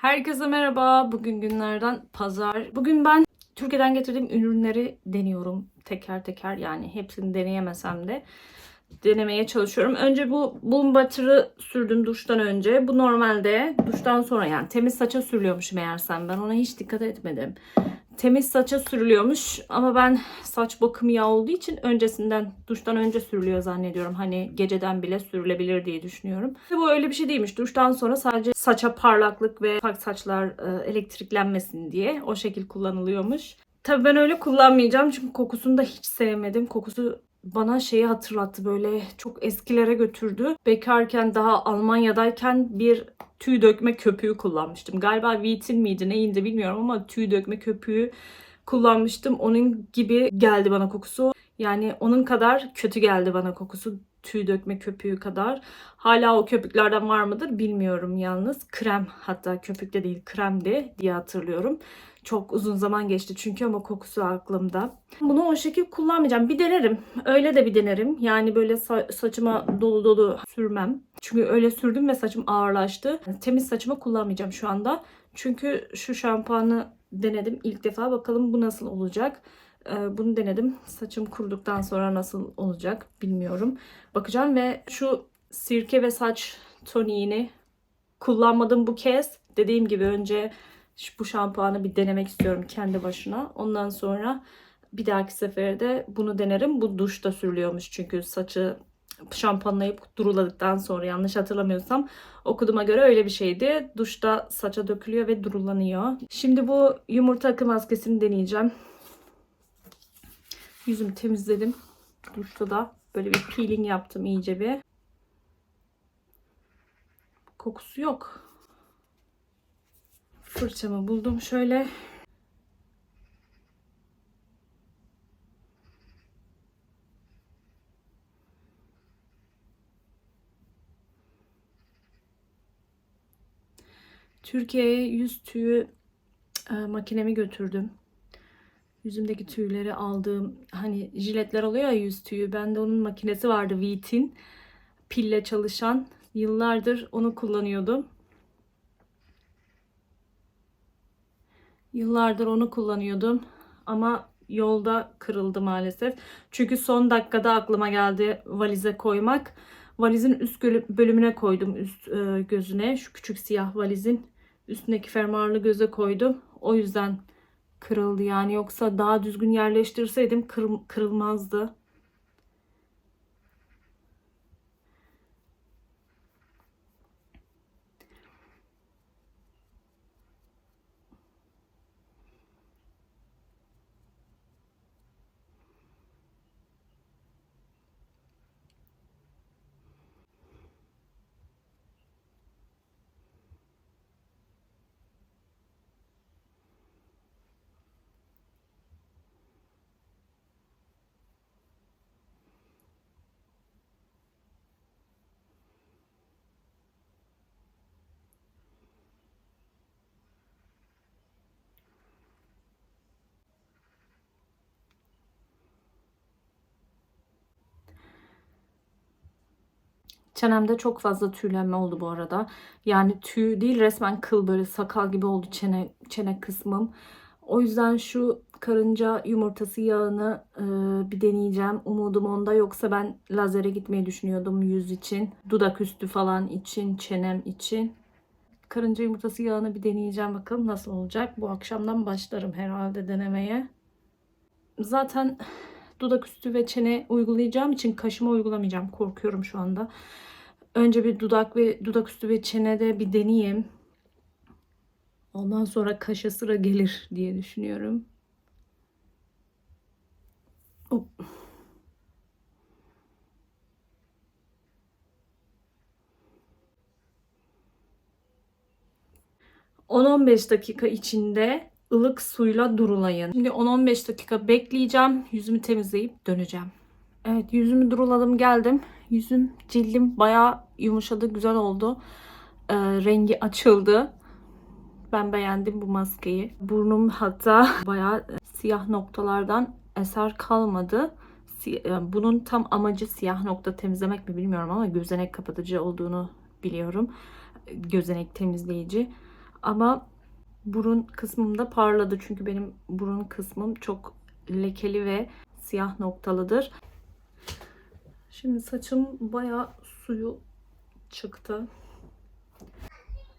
Herkese merhaba. Bugün günlerden pazar. Bugün ben Türkiye'den getirdiğim ürünleri deniyorum teker teker. Yani hepsini deneyemesem de denemeye çalışıyorum. Önce bu Bloom Butter'ı sürdüm duştan önce. Bu normalde duştan sonra yani temiz saça sürülüyormuş meğersem. Ben ona hiç dikkat etmedim. Temiz saça sürülüyormuş ama ben saç bakımı yağ olduğu için öncesinden duştan önce sürülüyor zannediyorum. Hani geceden bile sürülebilir diye düşünüyorum. Bu öyle bir şey değilmiş. Duştan sonra sadece saça parlaklık ve saçlar e, elektriklenmesin diye o şekil kullanılıyormuş. Tabii ben öyle kullanmayacağım çünkü kokusunu da hiç sevmedim. Kokusu bana şeyi hatırlattı böyle çok eskilere götürdü. Bekarken daha Almanya'dayken bir tüy dökme köpüğü kullanmıştım. Galiba Vitin miydi neyindi bilmiyorum ama tüy dökme köpüğü kullanmıştım. Onun gibi geldi bana kokusu. Yani onun kadar kötü geldi bana kokusu tüy dökme köpüğü kadar. Hala o köpüklerden var mıdır bilmiyorum yalnız. Krem hatta köpükte değil kremdi diye hatırlıyorum. Çok uzun zaman geçti çünkü ama kokusu aklımda. Bunu o şekil kullanmayacağım. Bir denerim. Öyle de bir denerim. Yani böyle sa- saçıma dolu dolu sürmem. Çünkü öyle sürdüm ve saçım ağırlaştı. Temiz saçımı kullanmayacağım şu anda. Çünkü şu şampuanı denedim ilk defa. Bakalım bu nasıl olacak. Ee, Bunu denedim. Saçım kuruduktan sonra nasıl olacak bilmiyorum. Bakacağım ve şu sirke ve saç toniğini kullanmadım bu kez. Dediğim gibi önce şu- bu şampuanı bir denemek istiyorum kendi başına. Ondan sonra bir dahaki sefere de bunu denerim. Bu duşta sürülüyormuş çünkü saçı şampuanlayıp duruladıktan sonra yanlış hatırlamıyorsam okuduğuma göre öyle bir şeydi. Duşta saça dökülüyor ve durulanıyor. Şimdi bu yumurta akı maskesini deneyeceğim. Yüzümü temizledim. Duşta da böyle bir peeling yaptım iyice bir. Kokusu yok. Fırçamı buldum şöyle. Türkiye'ye yüz tüyü e, makinemi götürdüm. Yüzümdeki tüyleri aldığım hani jiletler oluyor ya yüz tüyü. Bende onun makinesi vardı Vit'in. Pille çalışan. Yıllardır onu kullanıyordum. Yıllardır onu kullanıyordum. Ama yolda kırıldı maalesef. Çünkü son dakikada aklıma geldi valize koymak. Valizin üst bölümüne koydum üst e, gözüne. Şu küçük siyah valizin üstündeki fermuarlı göze koydum. O yüzden kırıldı yani. Yoksa daha düzgün yerleştirseydim kırıl- kırılmazdı. Çenemde çok fazla tüylenme oldu bu arada. Yani tüy değil resmen kıl böyle sakal gibi oldu çene, çene kısmım. O yüzden şu karınca yumurtası yağını e, bir deneyeceğim. Umudum onda yoksa ben lazere gitmeyi düşünüyordum yüz için. Dudak üstü falan için, çenem için. Karınca yumurtası yağını bir deneyeceğim bakalım nasıl olacak. Bu akşamdan başlarım herhalde denemeye. Zaten dudak üstü ve çene uygulayacağım için kaşıma uygulamayacağım. Korkuyorum şu anda. Önce bir dudak ve dudak üstü ve çenede bir deneyeyim. Ondan sonra kaşa sıra gelir diye düşünüyorum. Hop. ...10-15 dakika içinde ılık suyla durulayın. Şimdi 10-15 dakika bekleyeceğim. Yüzümü temizleyip döneceğim. Evet yüzümü duruladım geldim. Yüzüm cildim bayağı yumuşadı güzel oldu. Ee, rengi açıldı. Ben beğendim bu maskeyi. Burnum hatta bayağı siyah noktalardan eser kalmadı. E, Bunun tam amacı siyah nokta temizlemek mi bilmiyorum ama gözenek kapatıcı olduğunu biliyorum. Gözenek temizleyici. Ama burun kısmımda parladı. Çünkü benim burun kısmım çok lekeli ve siyah noktalıdır. Şimdi saçım bayağı suyu çıktı.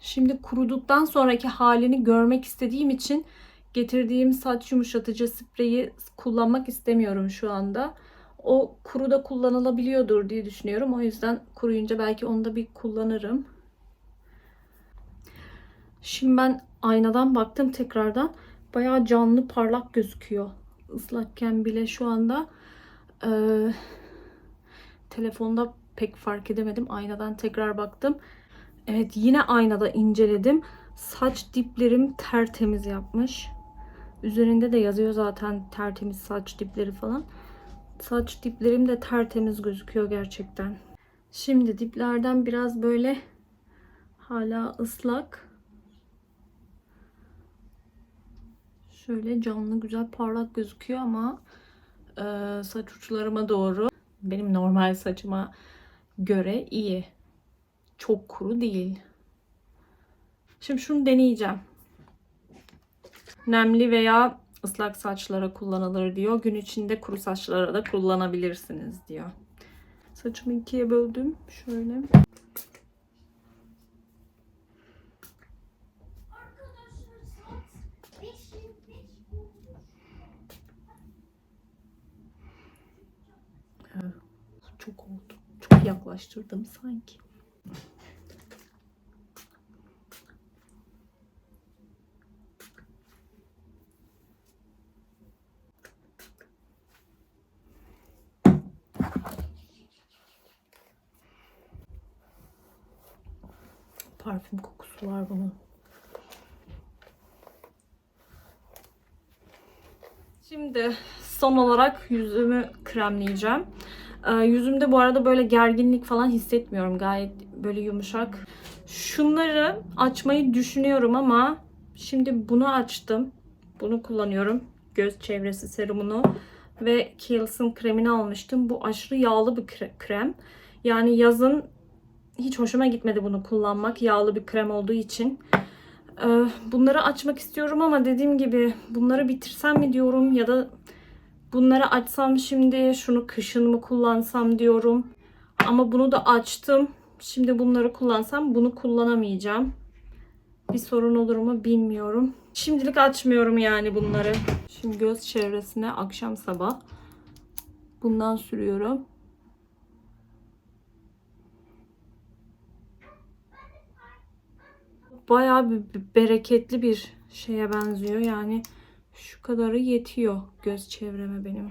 Şimdi kuruduktan sonraki halini görmek istediğim için getirdiğim saç yumuşatıcı spreyi kullanmak istemiyorum şu anda. O kuruda kullanılabiliyordur diye düşünüyorum. O yüzden kuruyunca belki onu da bir kullanırım. Şimdi ben aynadan baktım tekrardan. Bayağı canlı parlak gözüküyor. Islakken bile şu anda. Ee, telefonda pek fark edemedim. Aynadan tekrar baktım. Evet yine aynada inceledim. Saç diplerim tertemiz yapmış. Üzerinde de yazıyor zaten tertemiz saç dipleri falan. Saç diplerim de tertemiz gözüküyor gerçekten. Şimdi diplerden biraz böyle hala ıslak. Şöyle canlı güzel parlak gözüküyor ama e, saç uçlarıma doğru benim normal saçıma göre iyi. Çok kuru değil. Şimdi şunu deneyeceğim. Nemli veya ıslak saçlara kullanılır diyor. Gün içinde kuru saçlara da kullanabilirsiniz diyor. Saçımı ikiye böldüm. Şöyle. Çok oldu. Çok yaklaştırdım sanki. Parfüm kokusu var bunun. Şimdi son olarak yüzümü kremleyeceğim. Ee, yüzümde bu arada böyle gerginlik falan hissetmiyorum. Gayet böyle yumuşak. Şunları açmayı düşünüyorum ama şimdi bunu açtım. Bunu kullanıyorum. Göz çevresi serumunu ve Kiehl's'ın kremini almıştım. Bu aşırı yağlı bir kre- krem. Yani yazın hiç hoşuma gitmedi bunu kullanmak. Yağlı bir krem olduğu için. Ee, bunları açmak istiyorum ama dediğim gibi bunları bitirsem mi diyorum ya da bunları açsam şimdi şunu kışın mı kullansam diyorum. Ama bunu da açtım. Şimdi bunları kullansam bunu kullanamayacağım. Bir sorun olur mu bilmiyorum. Şimdilik açmıyorum yani bunları. Şimdi göz çevresine akşam sabah bundan sürüyorum. bayağı bir bereketli bir şeye benziyor. Yani şu kadarı yetiyor göz çevreme benim.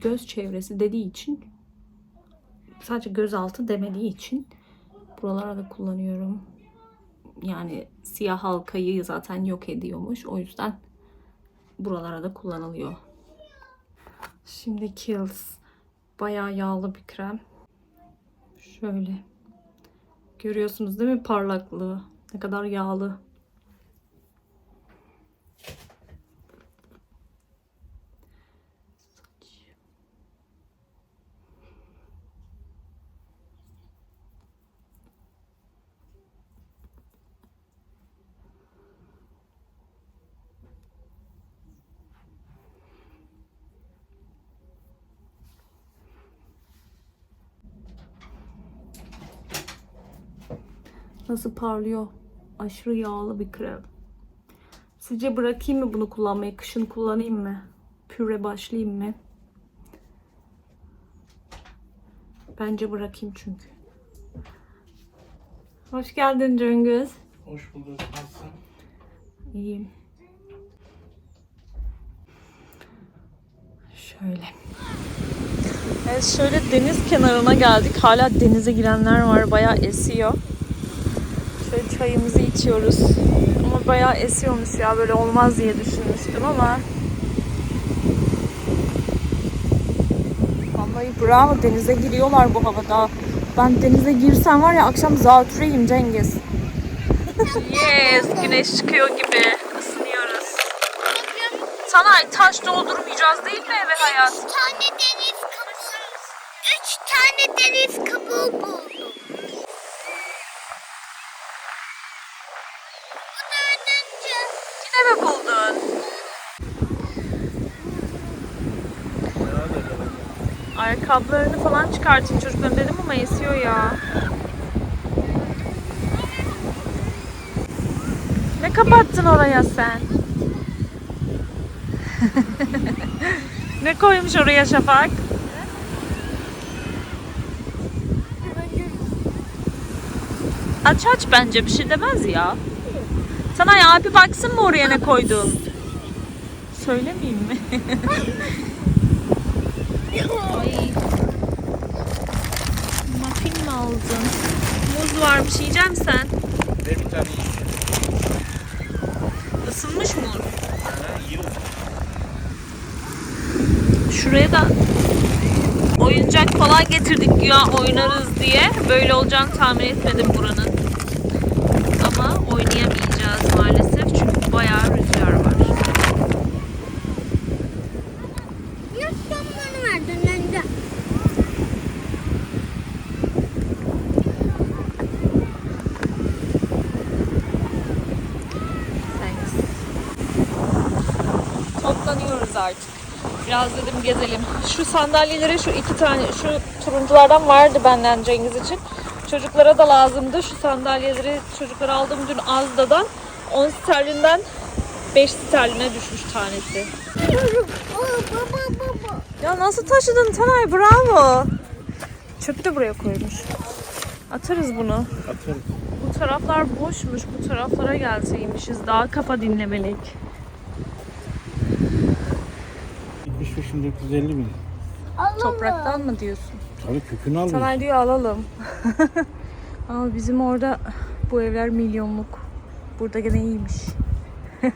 Göz çevresi dediği için sadece göz altı demediği için buralara da kullanıyorum. Yani siyah halkayı zaten yok ediyormuş. O yüzden buralara da kullanılıyor. Şimdi Kiehl's bayağı yağlı bir krem. Şöyle. Görüyorsunuz değil mi parlaklığı? Ne kadar yağlı. Nasıl parlıyor? Aşırı yağlı bir krem. Sizce bırakayım mı bunu kullanmayı? Kışın kullanayım mı? Püre başlayayım mı? Bence bırakayım çünkü. Hoş geldin Cengiz. Hoş bulduk. Nasılsın? İyiyim. Şöyle. Evet şöyle deniz kenarına geldik. Hala denize girenler var. Bayağı esiyor. Şöyle çayımızı içiyoruz. Ama bayağı esiyormuş ya. Böyle olmaz diye düşünmüştüm ama. Vallahi bravo. Denize giriyorlar bu havada. Ben denize girsem var ya akşam zatürreyim Cengiz. yes, güneş çıkıyor gibi. Isınıyoruz. Sana taş doldurmayacağız değil mi eve hayat? Üç tane deniz kabuğu. Üç tane deniz kabuğu buldum. Yine mi buldun? Ayakkabılarını falan çıkartın çocukların dedim ama esiyor ya. Ne kapattın oraya sen? ne koymuş oraya Şafak? Aç aç bence bir şey demez ya. Sana ya abi baksın mı oraya ne koydun? Söylemeyeyim mi? Ay. Muffin mi aldın? Muz varmış yiyecek misin sen? Ve bir tane Isınmış mı? Şuraya da oyuncak falan getirdik ya oynarız diye. Böyle olacağını tahmin etmedim buranın. Ama oynayamayacağız maalesef çünkü bayağı rüzgar var. Ya sen bana verdin önce. Thanks. Toplanıyoruz artık. Biraz dedim gezelim. Şu sandalyeleri şu iki tane şu turunculardan vardı benden Cengiz için. Çocuklara da lazımdı. Şu sandalyeleri çocuklara aldım dün Azda'dan. 10 sterlinden 5 sterline düşmüş tanesi. Ya nasıl taşıdın Tanay bravo. Çöpü de buraya koymuş. Atarız bunu. Atıyorum. Bu taraflar boşmuş. Bu taraflara gelseymişiz. Daha kafa dinlemelik. 75 bin 450 bin. Alalım. Topraktan mı diyorsun? Tabii kökünü almış. Tanay diyor alalım. Ama bizim orada bu evler milyonluk. Burada gene iyiymiş.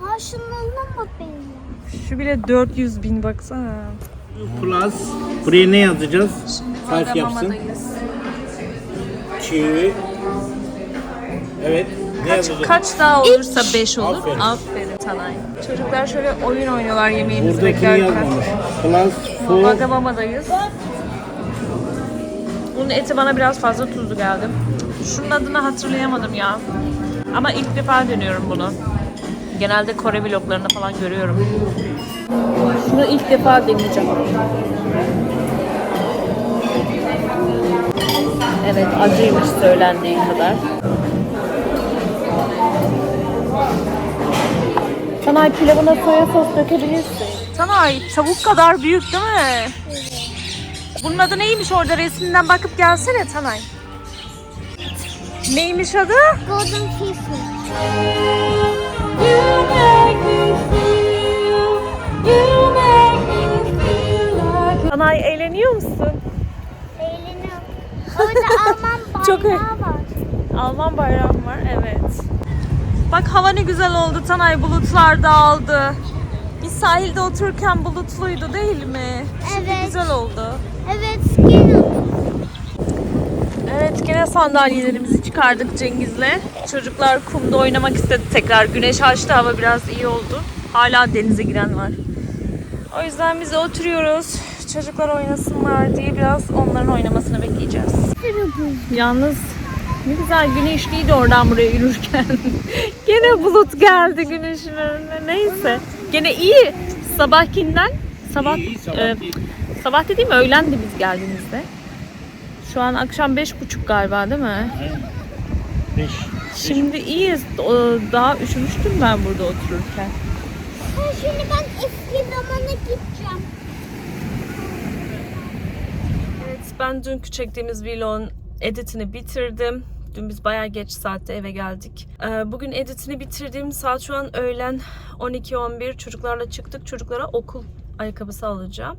Ha şunlarına bak benim. Şu bile 400 bin baksana. Plus. Buraya ne yazacağız? Şimdi Harf yapsın. Kiwi. Evet. Ne Kaç, yazacağız? kaç daha olursa 5 olur. Aferin. Aferin. Tanay. Çocuklar şöyle oyun oynuyorlar yemeğimizi Buradakini beklerken. yazmamış. Plus for Vagamada'dayız. Bunun eti bana biraz fazla tuzlu geldi. Şunun adını hatırlayamadım ya. Ama ilk defa deniyorum bunu. Genelde Kore vloglarında falan görüyorum. Şunu ilk defa deneyeceğim. Evet acıymış söylendiği kadar. Tanay pilavına soya sos dökebilirsin. Tanay tavuk kadar büyük değil mi? Bunun adı neymiş orada resminden bakıp gelsene Tanay. Neymiş adı? Golden seafood. Tanay eğleniyor musun? Eğleniyorum. Orada Alman Çok bayrağı var. Alman bayrağı var? Evet. Bak hava ne güzel oldu Tanay. Bulutlar dağıldı. Biz sahilde otururken bulutluydu değil mi? Şimdi Evet. güzel oldu. Evet, skin Evet gene sandalyelerimizi çıkardık Cengiz'le. Çocuklar kumda oynamak istedi tekrar. Güneş açtı hava biraz iyi oldu. Hala denize giren var. O yüzden biz oturuyoruz. Çocuklar oynasınlar diye biraz onların oynamasını bekleyeceğiz. Yalnız ne güzel güneşliydi oradan buraya yürürken. Gene bulut geldi güneşin önüne. Neyse. Gene iyi. Sabahkinden sabah İyi, sabah e, değil. sabah dediğim öğlendi biz geldiğimizde. Şu an akşam beş buçuk galiba değil mi? Aynen. 5. Şimdi iyiyiz. O- Daha üşümüştüm ben burada otururken. Ha, şimdi ben eski zamana gideceğim. Evet ben dünkü çektiğimiz vlogun editini bitirdim. Dün biz bayağı geç saatte eve geldik. Ee, Bugün editini bitirdiğim saat şu an öğlen 12-11. Çocuklarla çıktık. Çocuklara okul ayakkabısı alacağım.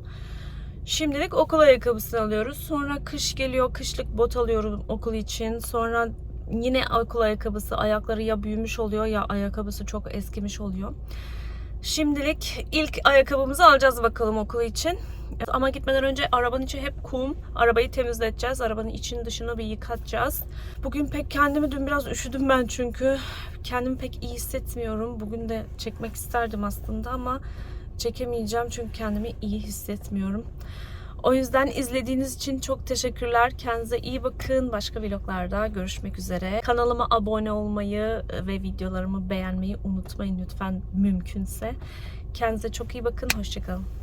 Şimdilik okul ayakkabısını alıyoruz. Sonra kış geliyor. Kışlık bot alıyorum okul için. Sonra yine okul ayakkabısı. Ayakları ya büyümüş oluyor ya ayakkabısı çok eskimiş oluyor. Şimdilik ilk ayakkabımızı alacağız bakalım okul için. Ama gitmeden önce arabanın içi hep kum. Arabayı temizleteceğiz. Arabanın içini dışını bir yıkatacağız. Bugün pek kendimi dün biraz üşüdüm ben çünkü. Kendimi pek iyi hissetmiyorum. Bugün de çekmek isterdim aslında ama çekemeyeceğim çünkü kendimi iyi hissetmiyorum. O yüzden izlediğiniz için çok teşekkürler. Kendinize iyi bakın. Başka vloglarda görüşmek üzere. Kanalıma abone olmayı ve videolarımı beğenmeyi unutmayın lütfen mümkünse. Kendinize çok iyi bakın. Hoşçakalın.